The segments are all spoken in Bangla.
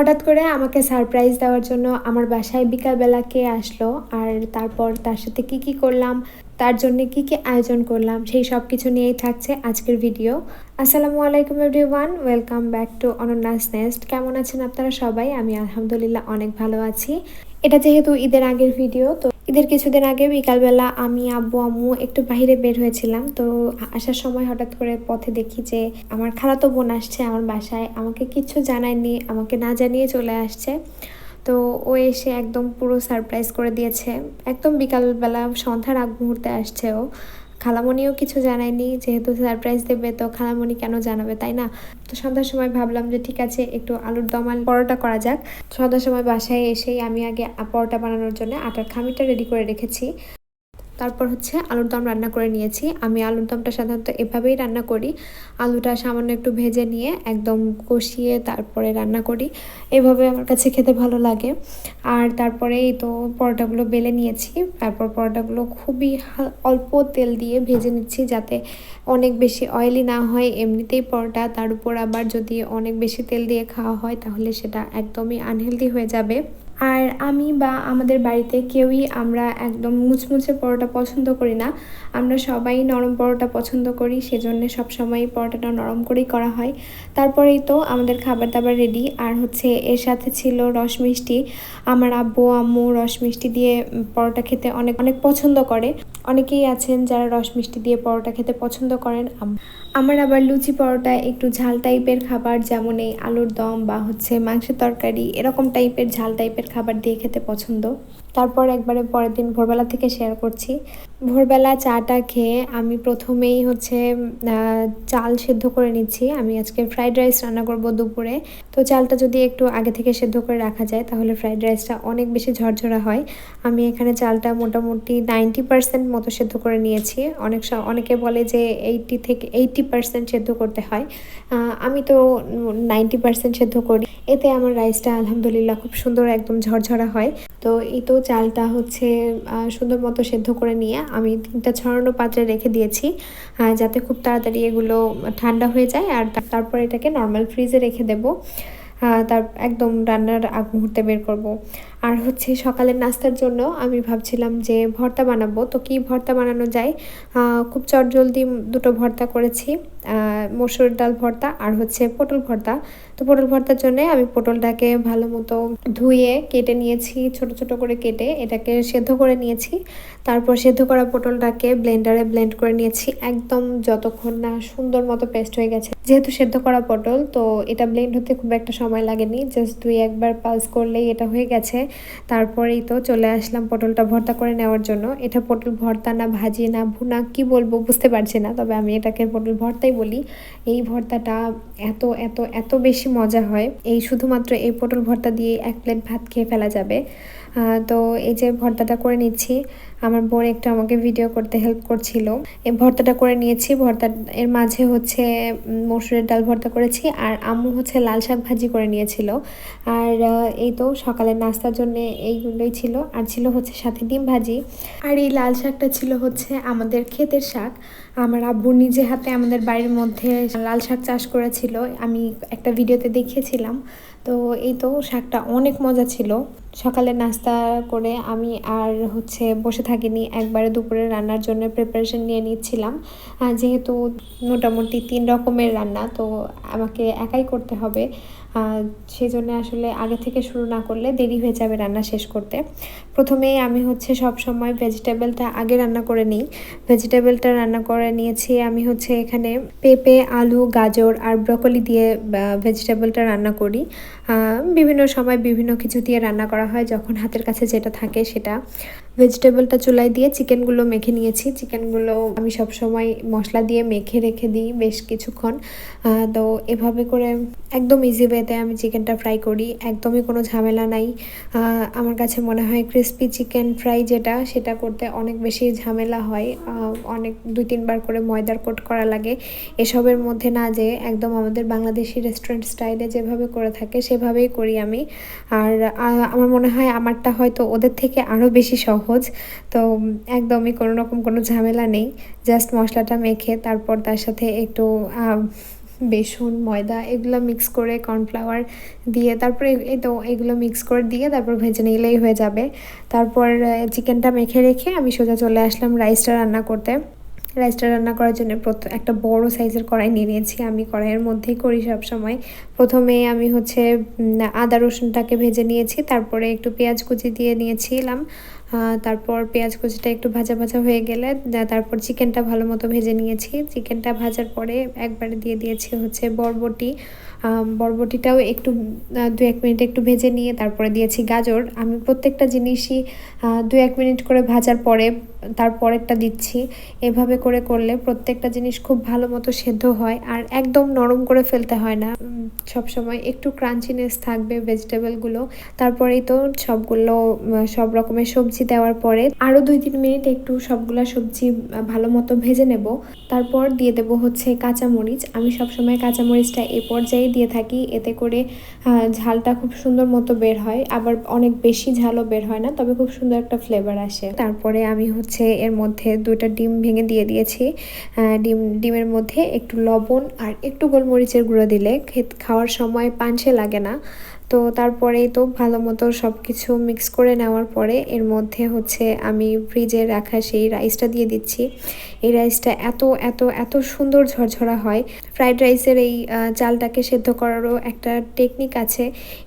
হঠাৎ করে আমাকে সারপ্রাইজ দেওয়ার জন্য আমার বাসায় বিকালবেলা কে আসলো আর তারপর তার সাথে কি কি করলাম, তার জন্য কি কি আয়োজন করলাম, সেই সব কিছু নিয়েই থাকছে আজকের ভিডিও আসসালামু আলাইকুম everyone welcome back to Ananya's nest কেমন আছেন আপনারা সবাই? আমি আলহামদুলিল্লাহ অনেক ভালো আছি। এটা যেহেতু ঈদের আগের ভিডিও তো ঈদের কিছুদিন আগে বিকালবেলা আমি, আব্বু, আম্মু একটু বাহিরে বের হয়েছিলাম। তো আসার সময় হঠাৎ করে পথে দেখি যে আমার খালাতো বোন আসছে আমার বাসায়। আমাকে কিচ্ছু জানায়নি, আমাকে না জানিয়ে চলে আসছে। তো ও এসে একদম পুরো সারপ্রাইজ করে দিয়েছে। একদম বিকালবেলা সন্ধ্যার আগ মুহূর্তে আসছে ও। খালামণিও কিছু জানায়নি, যেহেতু সারপ্রাইজ দেবে, তো খালামণি কেন জানাবে, তাই না? তো সন্ধ্যার সময় ভাবলাম যে ঠিক আছে, একটু আলুর দমাল পরোটা করা যাক। সন্ধ্যার সময় বাসায় এসেই আমি আগে পরোটা বানানোর জন্য আটার খামিটা রেডি করে রেখেছি। তারপর হচ্ছে আলুর দম রান্না করে নিয়েছি। আমি আলুর দমটা সাধারণত এভাবেই রান্না করি। আলুটা সামান্য একটু ভেজে নিয়ে একদম কষিয়ে তারপরে রান্না করি। এভাবে আমার কাছে খেতে ভালো লাগে। আর তারপরে এই তো পরোটাগুলো বেলে নিয়েছি। তারপর পরোটাগুলো খুবই অল্প তেল দিয়ে ভেজে নিচ্ছি যাতে অনেক বেশি অয়েলি না হয়। এমনিতেই পরোটা, তার উপর আবার যদি অনেক বেশি তেল দিয়ে খাওয়া হয় তাহলে সেটা একদমই আনহেলদি হয়ে যাবে। আর আমি বা আমাদের বাড়িতে কেউই আমরা একদম মুচমুচে পরোটা পছন্দ করি না। আমরা সবাই নরম পরোটা পছন্দ করি, সেজন্য সবসময় পরোটাটা নরম করেই করা হয়। তারপরেই তো আমাদের খাবার দাবার রেডি আর হচ্ছে এর সাথে ছিল রস মিষ্টি। আমার আব্বু, আম্মু রস মিষ্টি দিয়ে পরোটা খেতে অনেক অনেক পছন্দ করে। অনেকেই আছেন যারা রস মিষ্টি দিয়ে পরোটা খেতে পছন্দ করেন। আমার আবার লুচি পরোটা, একটু ঝাল টাইপের খাবার, যেমন এই আলুর দম বা হচ্ছে মাংসের তরকারি, এরকম টাইপের ঝাল টাইপের খাবার দিয়ে খেতে পছন্দ। তারপর একবারে পরের দিন ভোরবেলা থেকে শেয়ার করছি। ভোরবেলা চাটা খেয়ে আমি প্রথমেই হচ্ছে চাল সেদ্ধ করে নিচ্ছি। আমি আজকে ফ্রাইড রাইস রান্না করব দুপুরে। তো চালটা যদি একটু আগে থেকে সেদ্ধ করে রাখা যায়, তাহলে ফ্রাইড রাইসটা অনেক বেশি ঝরঝরা হয়। আমি এখানে চালটা মোটামুটি নাইনটি পার্সেন্ট মতো সেদ্ধ করে নিয়েছি। অনেক অনেকে বলে যে এইটি থেকে এইটটি পার্সেন্ট সেদ্ধ করতে হয়। আমি তো নাইনটি পার্সেন্ট সেদ্ধ করি। এতে আমার রাইসটা আলহামদুলিল্লাহ খুব সুন্দর একদম ঝরঝরা হয়। তো এই তো চালটা হচ্ছে সুন্দর মতো সেদ্ধ করে নিয়ে আমি তিনটা ছড়ানো পাত্রে রেখে দিয়েছি। যাতে খুব তাড়াতাড়ি এগুলো ঠান্ডা হয়ে যায়। আর তারপর এটাকে নর্মাল ফ্রিজে রেখে দেবো। তার একদম রান্নার আগ মুহূর্তে বের করব। আর হচ্ছে সকালের নাস্তার জন্য আমি ভাবছিলাম যে ভর্তা বানাবো। তো কি ভর্তা বানানো যায়? খুব চটজলদি দুটো ভর্তা করেছি। মসুর ডাল ভর্তা আর হচ্ছে পটল ভর্তা। তো পটল ভর্তার জন্য আমি পটলটাকে ভালো মতো ধুয়ে কেটে নিয়েছি, ছোট ছোট করে কেটে এটাকে সেদ্ধ করে নিয়েছি। তারপর সেদ্ধ করা পটলটাকে ব্লেন্ডারে ব্লেন্ড করে নিয়েছি। একদম যতক্ষণ না সুন্দর মতো পেস্ট হয়ে গেছে। যেহেতু সেদ্ধ করা পটল, তো এটা ব্লেন্ড হতে খুব একটা সময় লাগেনি। জাস্ট দুই একবার পালস করলেই এটা হয়ে গেছে। তারপরেই তো চলে আসলাম পটলটা ভর্তা করে নেওয়ার জন্য। এটা পটল ভর্তা না ভাজি না ভুনা কি বলব বুঝতে পারছি না, তবে আমি এটাকে পটল ভর্তাই বলি, এই ভর্তাটা এত এত এত বেশি মজা হয়। এই শুধুমাত্র এই পটল ভর্তা দিয়ে এক প্লেট ভাত খেয়ে ফেলা যাবে। তো এই যে ভর্তাটা করে নিচ্ছি, আমার বোন একটু আমাকে ভিডিও করতে হেল্প করছিল। এই ভর্তাটা করে নিয়েছি, ভর্তা, এর মাঝে হচ্ছে মসুরের ডাল ভর্তা করেছি, আর আম্মু হচ্ছে লাল শাক ভাজি করে নিয়েছিল। আর এই তো সকালের নাস্তার জন্য এইগুলোই ছিল, আর ছিল হচ্ছে সাথে ডিম ভাজি। আর এই লাল শাকটা ছিল হচ্ছে আমাদের ক্ষেতের শাক। আমার আব্বু নিজে হাতে আমাদের বাড়ির মধ্যে লাল শাক চাষ করেছিল, আমি একটা ভিডিওতে দেখিয়েছিলাম। তো এই তো শাকটা অনেক মজা ছিল। সকালে নাস্তা করে আমি আর হচ্ছে বসে থাকিনি। একবারে দুপুরে রান্নার জন্য প্রিপারেশন নিয়ে নিচ্ছিলাম। যেহেতু মোটামুটি তিন রকমের রান্না, তো আমাকে একাই করতে হবে। সেই জন্য আসলে আগে থেকে শুরু না করলে দেরি হয়ে যাবে রান্না শেষ করতে। প্রথমেই আমি হচ্ছে সব সময় ভেজিটেবলটা আগে রান্না করে নিই। ভেজিটেবলটা রান্না করে নিয়েছি আমি হচ্ছে এখানে পেঁপে, আলু, গাজর আর ব্রকলি দিয়ে ভেজিটেবলটা রান্না করি। বিভিন্ন সময় বিভিন্ন কিছু দিয়ে রান্না করা হয় যখন হাতের কাছে যেটা থাকে সেটা। ভেজিটেবলটা চুলায় দিয়ে চিকেনগুলো মেখে নিয়েছি। চিকেনগুলো আমি সব সময় মশলা দিয়ে মেখে রেখে দিই বেশ কিছুক্ষণ। তো এভাবে করে একদম ইজি ওয়েতে আমি চিকেনটা ফ্রাই করি। একদমই কোনো ঝামেলা নাই। আমার কাছে মনে হয় ক্রিসপি চিকেন ফ্রাই যেটা, সেটা করতে অনেক বেশি ঝামেলা হয়। অনেক দুই তিনবার করে ময়দার কোট করা লাগে। এসবের মধ্যে না যে একদম আমাদের বাংলাদেশি রেস্টুরেন্ট স্টাইলে যেভাবে করে থাকে, সেভাবেই করি আমি। আর আমার মনে হয় আমারটা হয়তো ওদের থেকে আরও বেশি সহজ। তো একদমই কোনো রকম কোনো ঝামেলা নেই। জাস্ট মশলাটা মেখে তারপর তার সাথে একটু বেসন, ময়দা এগুলো মিক্স করে কর্নফ্লাওয়ার দিয়ে তারপরে এই তো এগুলো মিক্স করে দিয়ে তারপর ভেজে নিলেই হয়ে যাবে। তারপর চিকেনটা মেখে রেখে আমি সোজা চলে আসলাম রাইসটা রান্না করতে। রাইসটা রান্না করার জন্য একটা বড় সাইজের কড়াই নিয়ে নিয়েছি। আমি কড়াইয়ের মধ্যেই করি সব সময় প্রথমে আমি হচ্ছে আদা রসুনটাকে ভেজে নিয়েছি। তারপরে একটু পেঁয়াজ কুচি দিয়ে নিয়েছিলাম। তারপর পেঁয়াজ কুচিটা একটু ভাজা ভাজা হয়ে গেলে তারপর চিকেনটা ভালো মতো ভেজে নিয়েছি। চিকেনটা ভাজার পরে একবারে দিয়ে দিয়েছি হচ্ছে বরবটি। বরবটিটাও একটু দু এক মিনিট একটু ভেজে নিয়ে তারপরে দিয়েছি গাজর। আমি প্রত্যেকটা জিনিসই দু এক মিনিট করে ভাজার পরে তারপরেরটা দিচ্ছি। এভাবে করে করলে প্রত্যেকটা জিনিস খুব ভালো মতো সেদ্ধ হয় আর একদম নরম করে ফেলতে হয় না। সব সময় একটু ক্রাঞ্চিনেস থাকবে ভেজিটেবলগুলো তারপরেই তো সবগুলো সব রকমের সবজি দেওয়ার পরে আরও দুই তিন মিনিট একটু সবগুলো সবজি ভালো মতো ভেজে নেব। তারপর দিয়ে দেব হচ্ছে কাঁচামরিচ। আমি সবসময় কাঁচামরিচটা এ পর্যায়ে দিয়ে থাকি। এতে করে ঝালটা খুব সুন্দর মতো বের হয়। আবার অনেক বেশি ঝালও বের হয় না, তবে খুব সুন্দর একটা ফ্লেভার আসে। তারপরে আমি হচ্ছে এর মধ্যে দুইটা ডিম ভেঙে দিয়ে দিয়েছি। ডিম, ডিমের মধ্যে একটু লবণ আর একটু গোলমরিচের গুঁড়ো দিলে খাওয়ার সময় পাঞ্চে লাগে না। তো তারপরেই তো ভালো মতো সব কিছু মিক্স করে নেওয়ার পরে এর মধ্যে হচ্ছে আমি ফ্রিজে রাখা সেই রাইসটা দিয়ে দিচ্ছি। এই রাইসটা এত এত এত সুন্দর ঝরঝরা হয়। ফ্রাইড রাইসের এই চালটাকে সেদ্ধ করারও একটা টেকনিক আছে।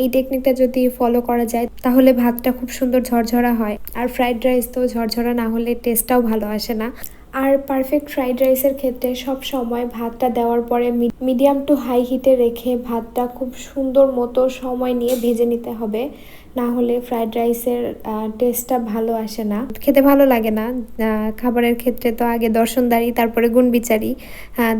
এই টেকনিকটা যদি ফলো করা যায়, তাহলে ভাতটা খুব সুন্দর ঝরঝরা হয়। আর ফ্রাইড রাইস তো ঝরঝরা না হলে টেস্টটাও ভালো আসে না। আর পারফেক্ট ফ্রাইড রাইসের ক্ষেত্রে সব সময় ভাতটা দেওয়ার পরে মিডিয়াম টু হাই হিটে রেখে ভাতটা খুব সুন্দর মতো সময় নিয়ে ভেজে নিতে হবে। না হলে ফ্রাইড রাইসের টেস্টটা ভালো আসে না। খেতে ভালো লাগে না। খাবারের ক্ষেত্রে তো আগে দর্শনদারি তারপরে গুণবিচারি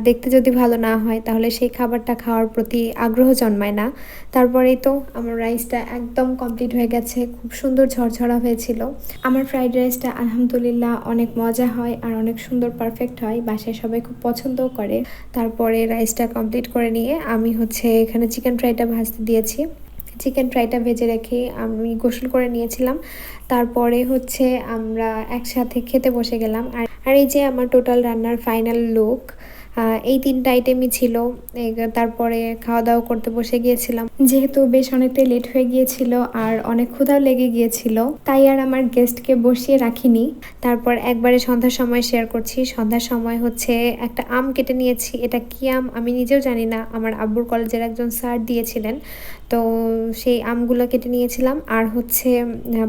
দেখতে যদি ভালো না হয়, তাহলে সেই খাবারটা খাওয়ার প্রতি আগ্রহ জন্মায় না। তারপরেই তো আমার রাইসটা একদম কমপ্লিট হয়ে গেছে, খুব সুন্দর ঝরঝরা হয়েছিল। আমার ফ্রাইড রাইসটা আলহামদুলিল্লাহ অনেক মজা হয় আর অনেক সুন্দর পারফেক্ট হয়। বাসায় সবাই খুব পছন্দও করে। তারপরে রাইসটা কমপ্লিট করে নিয়ে আমি হচ্ছে এখানে চিকেন ফ্রাইটা ভাজতে দিয়েছি। চিকেন ফ্রাইটা ভেজে রেখে আমি গোসল করে নিয়েছিলাম। তারপরে হচ্ছে আমরা একসাথে খেতে বসে গেলাম। আর আর এই যে আমার টোটাল রান্নার ফাইনাল লুক এই তিনটা আইটেমই ছিল। তারপরে খাওয়া দাওয়া করতে বসে গিয়েছিলাম। যেহেতু বেশ অনেকটাই লেট হয়ে গিয়েছিল আর অনেক ক্ষুধাও লেগে গিয়েছিল, তাই আর আমার গেস্টকে বসিয়ে রাখিনি। তারপর একবারে সন্ধ্যার সময় শেয়ার করছি। সন্ধ্যার সময় হচ্ছে একটা আম কেটে নিয়েছি। এটা কি আম আমি নিজেও জানি না। আমার আব্বুর কলেজের একজন স্যার দিয়েছিলেন। তো সেই আমগুলো কেটে নিয়েছিলাম। আর হচ্ছে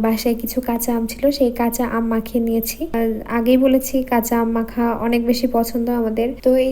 বাসায় কিছু কাঁচা আম ছিল, সেই কাঁচা আম মাখিয়ে নিয়েছি। আগেই বলেছি, কাঁচা আম মাখা অনেক বেশি পছন্দ আমাদের। তো এই